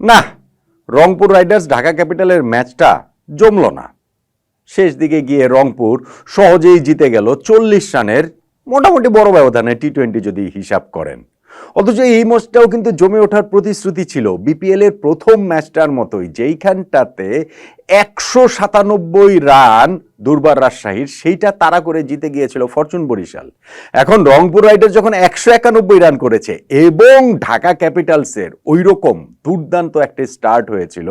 না, রংপুর রাইডার্স ঢাকা ক্যাপিটালের ম্যাচটা জমল না। শেষ দিকে গিয়ে রংপুর সহজেই জিতে গেল চল্লিশ রানের মোটামুটি বড় ব্যবধানে টি টোয়েন্টি যদি হিসাব করেন। অথচ এই ম্যাচটাও কিন্তু জমে ওঠার প্রতিশ্রুতি ছিল। বিপিএল এর প্রথম ম্যাচটার মতোই, যেইখানটাতে একশো সাতানব্বই রান দুর্বার রাজশাহীর, সেইটা তারা করে জিতে গিয়েছিল ফরচুন বরিশাল। এখন রংপুর রাইডার্স যখন একশো একানব্বই রান করেছে, এবং ঢাকা ক্যাপিটালসের ওই রকম দুর্দান্ত একটা স্টার্ট হয়েছিল,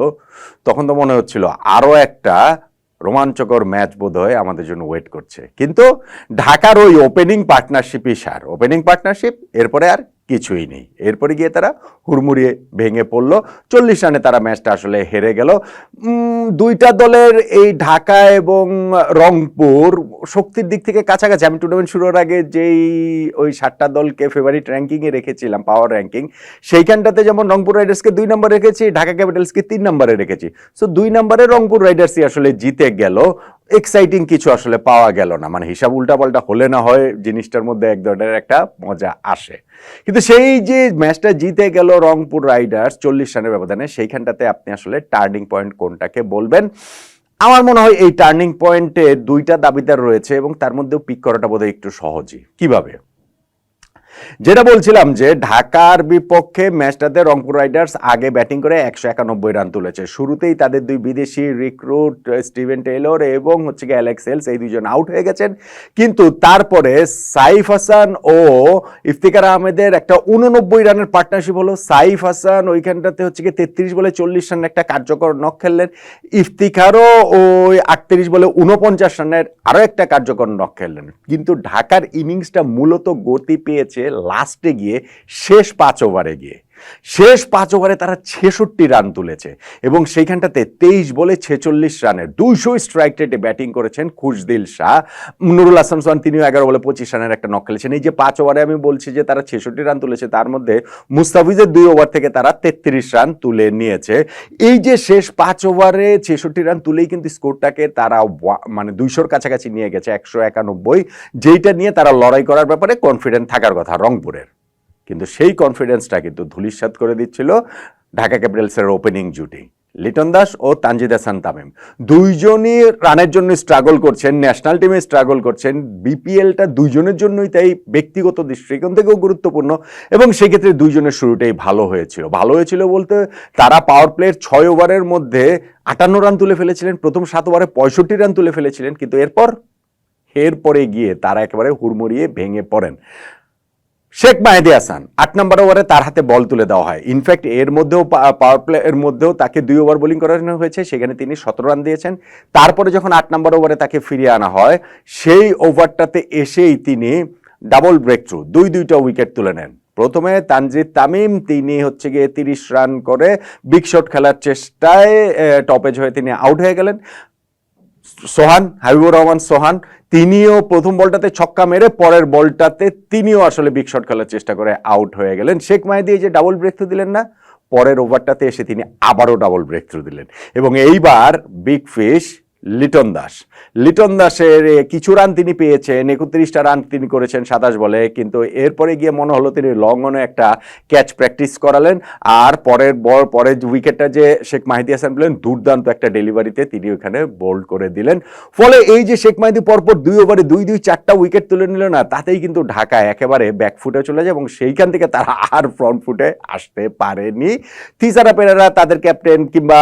তখন তো মনে হচ্ছিল আরও একটা রোমাঞ্চকর ম্যাচ বোধ হয় আমাদের জন্য ওয়েট করছে। কিন্তু ঢাকার ওই ওপেনিং পার্টনারশিপই সার। ওপেনিং পার্টনারশিপ এরপরে আর কিছুই নেই। এরপরে গিয়ে তারা হুড়মুড়িয়ে ভেঙে পড়ল। চল্লিশ রানে তারা ম্যাচটা আসলে হেরে গেল। দুইটা দলের এই ঢাকা এবং রংপুর শক্তির দিক থেকে কাছাকাছি। আমি টুর্নামেন্ট শুরুর আগে যেই ওই সাতটা দলকে ফেভারিট র্যাঙ্কিংয়ে রেখেছিলাম পাওয়ার র্যাঙ্কিং সেইখানটাতে যেমন রংপুর রাইডার্সকে দুই নম্বর রেখেছি, ঢাকা ক্যাপিটালসকে তিন নম্বরে রেখেছি। সো দুই নম্বরে রংপুর রাইডার্সই আসলে জিতে গেল। এক্সাইটিং কিছু আসলে পাওয়া গেল না। মানে হিসাব উল্টাপাল্টা হলে না হয় জিনিসটার মধ্যে এক ধরনের একটা মজা আসে। কিন্তু সেই যে ম্যাচটা জিতে গেল রংপুর রাইডার্স চল্লিশ রানের ব্যবধানে, সেইখানটাতে আপনি আসলে টার্নিং পয়েন্ট কোনটাকে বলবেন? আমার মনে হয় এই টার্নিং পয়েন্টে দুইটা দাবিদার রয়েছে এবং তার মধ্যেও পিক করাটা বোধহয় একটু সহজই। কীভাবে? যেটা বলছিলাম যে ঢাকার বিপক্ষে ম্যাচটাতে রংপুর রাইডার্স আগে ব্যাটিং করে একশো একানব্বই রান তুলেছে। শুরুতেই তাদের দুই বিদেশি রিক্রুট স্টিভেন টেইলর এবং হচ্ছে গিয়ে অ্যালেক্স হেলস এই দুইজন আউট হয়ে গেছেন। কিন্তু তারপরে সাইফ হাসান ও ইফতিকার আহমেদের একটা উননব্বই রানের পার্টনারশিপ হলো। সাইফ হাসান ওইখানটাতে হচ্ছে গিয়ে তেত্রিশ বলে চল্লিশ রানের একটা কার্যকর নক খেললেন। ইফতিকারও ওই আটত্রিশ বলে উনপঞ্চাশ রানের আরও একটা কার্যকর নক খেললেন। কিন্তু ঢাকার ইনিংসটা মূলত গতি পেয়েছে লাস্টে গিয়ে শেষ পাঁচ ওভারে গিয়ে। শেষ পাঁচ ওভারে তারা ছেষট্টি রান তুলেছে এবং সেইখানটাতে তেইশ বলে ছেচল্লিশ রানের দুইশো স্ট্রাইক রেটে ব্যাটিং করেছেন খুশদিল শাহ। নুরুল হাসান সোহান, তিনিও এগারো বলে পঁচিশ রানের একটা নক খেলেছেন। এই যে পাঁচ ওভারে আমি বলছি যে তারা ছেষট্টি রান তুলেছে, তার মধ্যে মুস্তাফিজের দুই ওভার থেকে তারা তেত্রিশ রান তুলে নিয়েছে। এই যে শেষ পাঁচ ওভারে ছেষট্টি রান তুলেই কিন্তু স্কোরটাকে তারা মানে দুইশোর কাছাকাছি নিয়ে গেছে, একশো একানব্বই। যেইটা নিয়ে তারা লড়াই করার ব্যাপারে কনফিডেন্ট থাকার কথা রংপুরের। কিন্তু সেই কনফিডেন্সটা কিন্তু ধুলিস্বাদ করে দিচ্ছিল ঢাকা ক্যাপিটালসের ওপেনিং জুটি। লিটন দাস ও তানজিদ হাসান তামিম। দুইজনই রানের জন্য স্ট্রাগল করছেন ন্যাশনাল টিমে স্ট্রাগল করছেন বিপিএলটা দুইজনের জন্যই তাই ব্যক্তিগত দৃষ্টিকোণ থেকেও গুরুত্বপূর্ণ এবং সেক্ষেত্রে দুইজনের শুরুটাই ভালো হয়েছিল। ভালো হয়েছিল বলতে তারা পাওয়ার প্লের ছয় ওভারের মধ্যে আটান্ন রান তুলে ফেলেছিলেন, প্রথম সাত ওভারে পঁয়ষট্টি রান তুলে ফেলেছিলেন, কিন্তু এরপর, এরপরে গিয়ে তারা একেবারে হুড়মুড়িয়ে ভেঙে পড়েন। শেখ মাহেদি হাসান, আট নম্বর ওভারে তার হাতে বল তুলে দেওয়া হয়। ইনফ্যাক্ট এর মধ্যেও পাওয়ার প্লে এর মধ্যেও তাকে দুই ওভার বোলিং করানো হয়েছে। সেখানে তিনি সতেরো রান দিয়েছেন। তারপরে যখন আট নম্বর ওভারে তাকে ফিরিয়ে আনা হয়, সেই ওভারটাতে এসেই তিনি ডাবল ব্রেক থ্রু দুই দুইটা উইকেট তুলে নেন। প্রথমে তানজিদ তামিম, তিনি হচ্ছে গিয়ে তিরিশ রান করে বিগ শট খেলার চেষ্টায় টপেজ হয়ে তিনি আউট হয়ে গেলেন। সোহান, হাবিবুর রহমান সোহান, তিনিও প্রথম বলটাতে ছক্কা মেরে পরের বলটাতে তিনিও আসলে বিগ শট খেলার চেষ্টা করে আউট হয়ে গেলেন। শেখ মাহেদি এই যে ডাবল ব্রেক থ্রু দিলেন না, পরের ওভারটাতে এসে তিনি আবারও ডাবল ব্রেক থ্রু দিলেন। এবং এইবার বিগ ফিশ লিটন দাস। লিটন দাসের কিছু রান তিনি পেয়েছেন, একত্রিশটা রান তিনি করেছেন সাতাশ বলে, কিন্তু এরপরে গিয়ে মনে হলো তিনি লং একটা ক্যাচ প্র্যাকটিস করালেন, আর পরের বল, পরের উইকেটটা যে শেখ মাহিদি হাসান পেলেন, দুর্দান্ত একটা ডেলিভারিতে তিনি ওখানে বোল্ড করে দিলেন। ফলে এই যে শেখ মাহিদি পরপর দুই ওভারে দুই দুই, চারটা উইকেট তুলে নিল না, তাতেই কিন্তু ঢাকা একেবারে ব্যাকফুটে চলে যায়, এবং সেইখান থেকে তারা আর ফ্রন্ট ফুটে আসতে পারেনি। তিসারা পেরেরা তাদের ক্যাপ্টেন কিংবা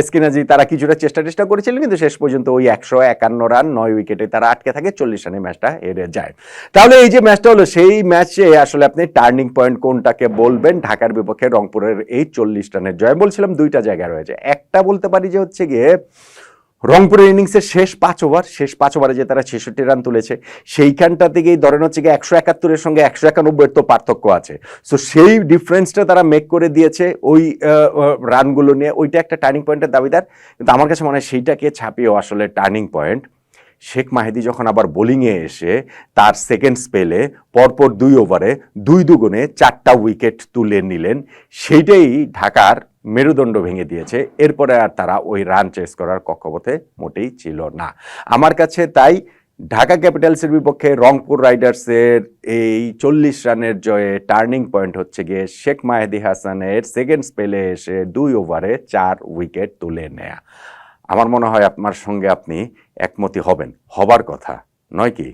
এসকিনাজি তারা কিছুটা চেষ্টা চেষ্টা করেছিলেন, কিন্তু শেষ পর্যন্ত ওই একশো একান্ন রান, নয় উইকেটে তারা আটকে থাকে, চল্লিশ রানে ম্যাচটা হেরে যায়। তাহলে এই যে ম্যাচটা হলো, সেই ম্যাচে আসলে আপনি টার্নিং পয়েন্ট কোনটাকে বলবেন? ঢাকার বিপক্ষে রংপুরের এই চল্লিশ রানের জয়। বলছিলাম দুইটা জায়গা রয়েছে। একটা বলতে পারি যে হচ্ছে গিয়ে রংপুরের ইনিংসের শেষ পাঁচ ওভার, শেষ পাঁচ ওভারে যে তারা ছেষট্টি রান তুলেছে, সেইখানটা থেকেই ধরেন হচ্ছে গিয়ে একশো একাত্তরের সঙ্গে একশো একানব্বইয়ের তো পার্থক্য আছে। সো সেই ডিফারেন্সটা তারা মেক করে দিয়েছে ওই রানগুলো নিয়ে। ওইটা একটা টার্নিং পয়েন্টের দাবিদার। কিন্তু আমার কাছে মনে হয় সেইটাকে ছাপিয়েও আসলে টার্নিং পয়েন্ট শেখ মাহেদি যখন আবার বোলিংয়ে এসে তার সেকেন্ড স্পেলে পরপর দুই ওভারে দুই দুগুণে চারটা উইকেট তুলে নিলেন, সেইটাই ঢাকার মেরুদণ্ড ভেঙে দিয়েছে। এরপরে আর তারা ওই রান চেস করার কক্ষপথে মোটেই ছিল না। আমার কাছে তাই ঢাকা ক্যাপিটালসের বিপক্ষে রংপুর রাইডার্সের এই চল্লিশ রানের জয়ে টার্নিং পয়েন্ট হচ্ছে গিয়ে শেখ মাহেদি হাসানের সেকেন্ড স্পেলে এসে দুই ওভারে চার উইকেট তুলে নেয়া। আমার মনে হয় আপনার সঙ্গে আপনি একমতি হবেন। হবার কথা, নয় কি?